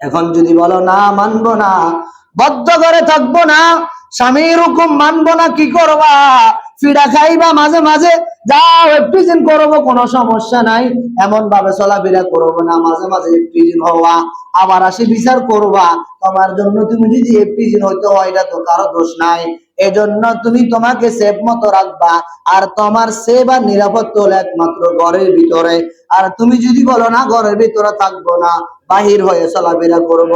এখন যদি বলো, না, মানবো না, বদ্ধ করে থাকব না, স্বামীর হুকুম মানবো না, কি করবা? ফিডা খাইবা মাঝে মাঝে, যাও এপ্রিজিন করব, কোনো সমস্যা নাই। এমন ভাবে চলাফেরা করব না, মাঝে মাঝে এপ্রিজিন হওয়া, আবার আসি বিচার করবা। তোমার জন্য তুমি যদি এপ্রিজিন হইতে হয়, এটা তো কারও দোষ নাই। এজন্য তুমি তোমাকে সেফ মতো রাখবা, আর তোমার আর নিরাপত্তা হলো একমাত্র ঘরের ভিতরে। আর তুমি যদি বলো, না, ঘরের ভিতরে থাকব না, বাহির হয়ে চলাফেরা করব।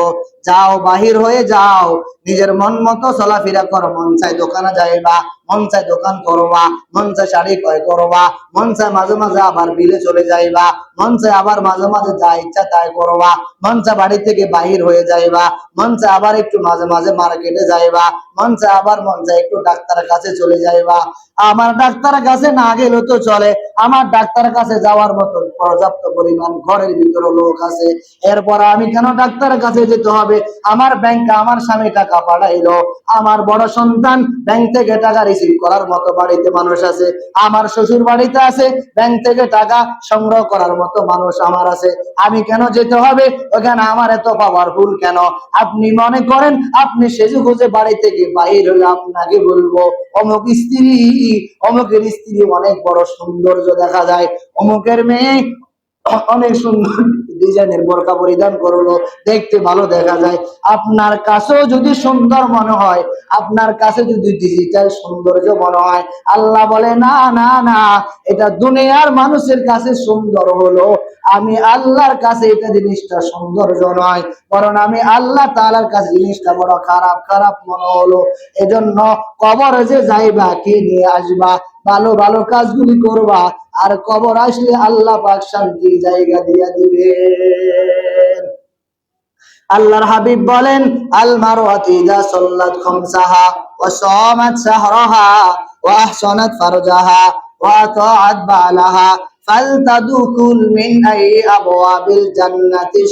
যাও, বাহির হয়ে যাও। নিজের মন মতো চলাফেরা করো। মন চাই দোকানে যাইবা, মন চাই দোকান করবা, মন চাই শাড়ি ক্রয় করবা, মন চাই মাঝে মাঝে আবার বিলে চলে যাইবা, মন চাই আবার মাঝে মাঝে যা ইচ্ছা তাই করবা, মন চাই বাড়ি থেকে বাহির হয়ে যাইবা মন চাই আবার একটু মাঝে মাঝে মার্কেটে যাইবা। মন চাই আবার মন চাই একটু ডাক্তারের কাছে চলে যাইবা। আমার ডাক্তারের কাছে না গেলেও তো চলে। আমার ডাক্তারের কাছে যাওয়ার মতো পর্যাপ্ত পরিমাণ ঘরের ভিতরে লোক আছে। এরপর আমি কেন ডাক্তারের কাছে যেতে হবে? আমার ব্যাংকে আমার স্বামী টাকা পাঠাইলো। আমার বড় সন্তান ব্যাংক থেকে টাকা রিসিভ করার মতো বাড়িতে মানুষ আছে। আমার শ্বশুর বাড়িতে আছে ব্যাংক থেকে টাকা সংগ্রহ করার মতো মানুষ আমার আছে। আমি কেন যেতে হবে? ওখানে আমার এত পাওয়ারফুল কেন? আপনি মনে করেন, আপনি সেজে খুঁজে বাড়ি থেকে বাহির হলে আপনাকে বলব, অমুক স্ত্রী, অমুকের স্ত্রী অনেক বড় সৌন্দর্য দেখা যায়। অমুকের মেয়ে অনেক সুন্দর ডিজাইনের বোরকা পরিধান করল, দেখতে ভালো দেখা যায়। আপনার কাছেও যদি সুন্দর মনে হয়, আপনার কাছে যদি ডিজিটাল সৌন্দর্য মনে হয়, আল্লাহ বলে, না না না, এটা দুনিয়ার মানুষের কাছে সুন্দর হলো। আমি আল্লাহর কাছে এটা জিনিসটা সৌন্দর্য নয়, বরং আমি আল্লাহ তাআলার কাছে জিনিসটা বড় খারাপ খারাপ মনে হলো। এজন্য কবরে যে যাইবা, কে নিয়ে আসবা, ভালো ভালো কাজগুলি করবা, আর কবর আসলে আল্লাহ পাক শান্তির জায়গা দিয়া দিবে আল্লাহর হাবিব বলেন আল মারওয়াতি ইযা সাল্লাত খামসাহা ওয়া সামাত শাহরাহা ওয়া আহসানাত ফারজাহা ওয়া আতাআত বালাহা মিন আই আবওয়াবিল জান্নাতি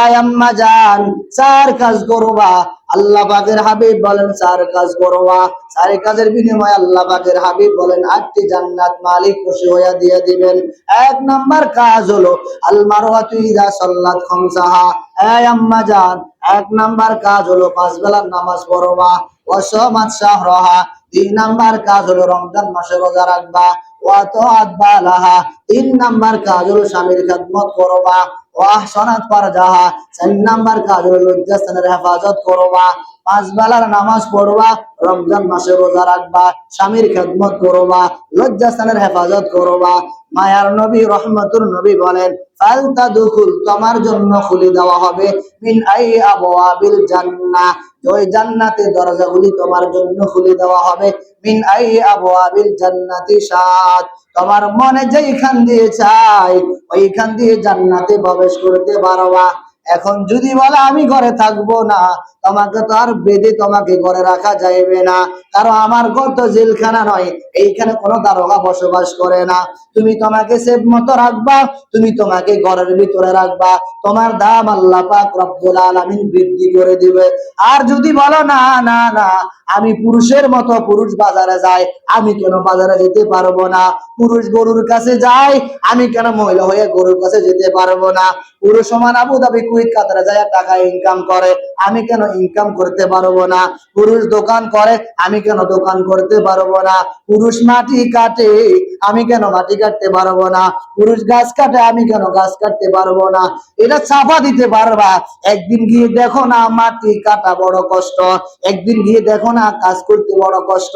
এই আম্মা জান চার কাজ করবা। আল্লাহ পাকের হাবিব বলেন চার কাজ করবা। চার কাজের বিনিময়ে আল্লাহ পাকের হাবিব বলেন, আটটি জান্নাত মালিক খুশি হইয়া দিয়ে দিবেন। এক নাম্বার কাজ হলো সাল্লাত এই আম্মা জান, এক নাম্বার কাজ হলো, পাঁচ বেলার নামাজ পড়বা। ওয়াসামাত শাহরাহা। তিন নাম্বার কাজ হলো, রমজান মাসে রোজা রাখবা। তিন কাজ হলো স্বামীর খেদমত করবা, ওয়াহসানাত ফারজাহা, চার কাজ হলো লজ্জাস্থানের হেফাজত করবা, পাঁচ বেলার নামাজ পড়বা, রমজান মাসে রোজা রাখবা, স্বামীর খেদমত করবা, লজ্জাস্থানের হেফাজত করবা। মায়ার নবী, রহমতুর নবী বলেন ফালতা দুখুল তোমার জন্য খুলে দেওয়া হবে, মিন আই ওই জান্নাতের দরজাগুলি তোমার জন্য খুলে দেওয়া হবে। মিন আই আবু আবিল জান্নাতি সাত। তোমার মনে যেইখান দিয়ে চাই, ওইখান দিয়ে জান্নাতে প্রবেশ করতে পারবা। এখন যদি বলে আমি ঘরে থাকব না, তোমাকে তো আর বেঁধে তোমাকে ঘরে রাখা যাইবে না। কারণ আমার ঘর তো জেলখানা নয়, এইখানে কোনো দারোগা বসবাস করে না। তুমি তোমাকে সেফ মতো রাখবা, তুমি তোমাকে ঘরের ভিতরে রাখবা। তোমার দাম আল্লাহ পাক রব্বুল আলামিন বৃদ্ধি করে দিবে। আর যদি বলো, না না না, আমি পুরুষের মতো পুরুষ বাজারে যাই, আমি কেন বাজারে যেতে পারব না? পুরুষ গরুর কাছে যায় আমি কেন মহিলা হয়ে গরুর কাছে যেতে পারব না? পুরুষ সমান আবু দাবি কুইট কাতারে যায়, টাকা ইনকাম করে। আমি কেন ইনকাম করতে পারব না? পুরুষ দোকান করে, আমি কেন দোকান করতে পারব না? পুরুষ মাটি কাটে, আমি কেন মাটি কাটতে পারব না? পুরুষ গাছ কাটে, আমি কেন গাছ কাটতে পারব না? এটা চাপা দিতে পারবা। একদিন গিয়ে দেখো না মাটি কাটা বড় কষ্ট। একদিন গিয়ে দেখো না কাজ করতে বড় কষ্ট।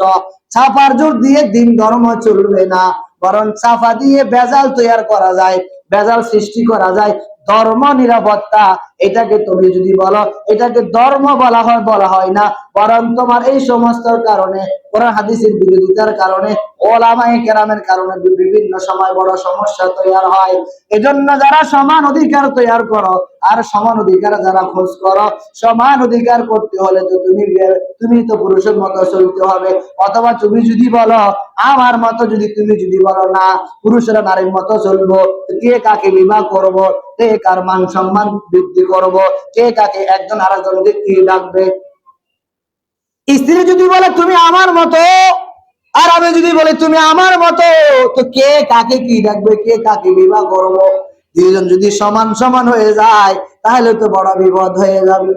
চাপার জোর দিয়ে দিন ধর্ম চলবে না। বরং চাপা দিয়ে বেজাল তৈরি করা যায় বেজাল সৃষ্টি করা যায়। ধর্ম নিরাপত্তা এটাকে তুমি যদি বলো এটাকে ধর্ম বলা হয় বলা হয় না। বরং তোমার এই সমস্ত কারণে, কোরআন হাদিসের বিরোধিতার কারণে, ওলামায়ে কেরামের কারণে বিভিন্ন সময় বড় সমস্যা তৈরি হয়। এজন্য যারা সমান অধিকার তৈরি করো, আর সমান অধিকার যারা খোঁজ করো, সমান অধিকার করতে হলে তো তুমি তুমি তো পুরুষের মতো চলতে হবে। অথবা তুমি যদি বলো, আমার মতো যদি তুমি যদি বলো না, পুরুষেরা নারীর মতো চলবো কে কাকে বিবাহ করব, কে কার মান সম্মান বৃদ্ধি করব, কে কাকে একজন আরেকজনকে কি ডাকবে? স্ত্রী যদি বলে, তুমি আমার মতো, আর আমি যদি বলে, তুমি আমার মতো, তো কে কাকে কি ডাকবে, কে কাকে বিবাহ করব? দুজন যদি সমান সমান হয়ে যায়, তাহলে তো বড় বিপদ হয়ে যাবে।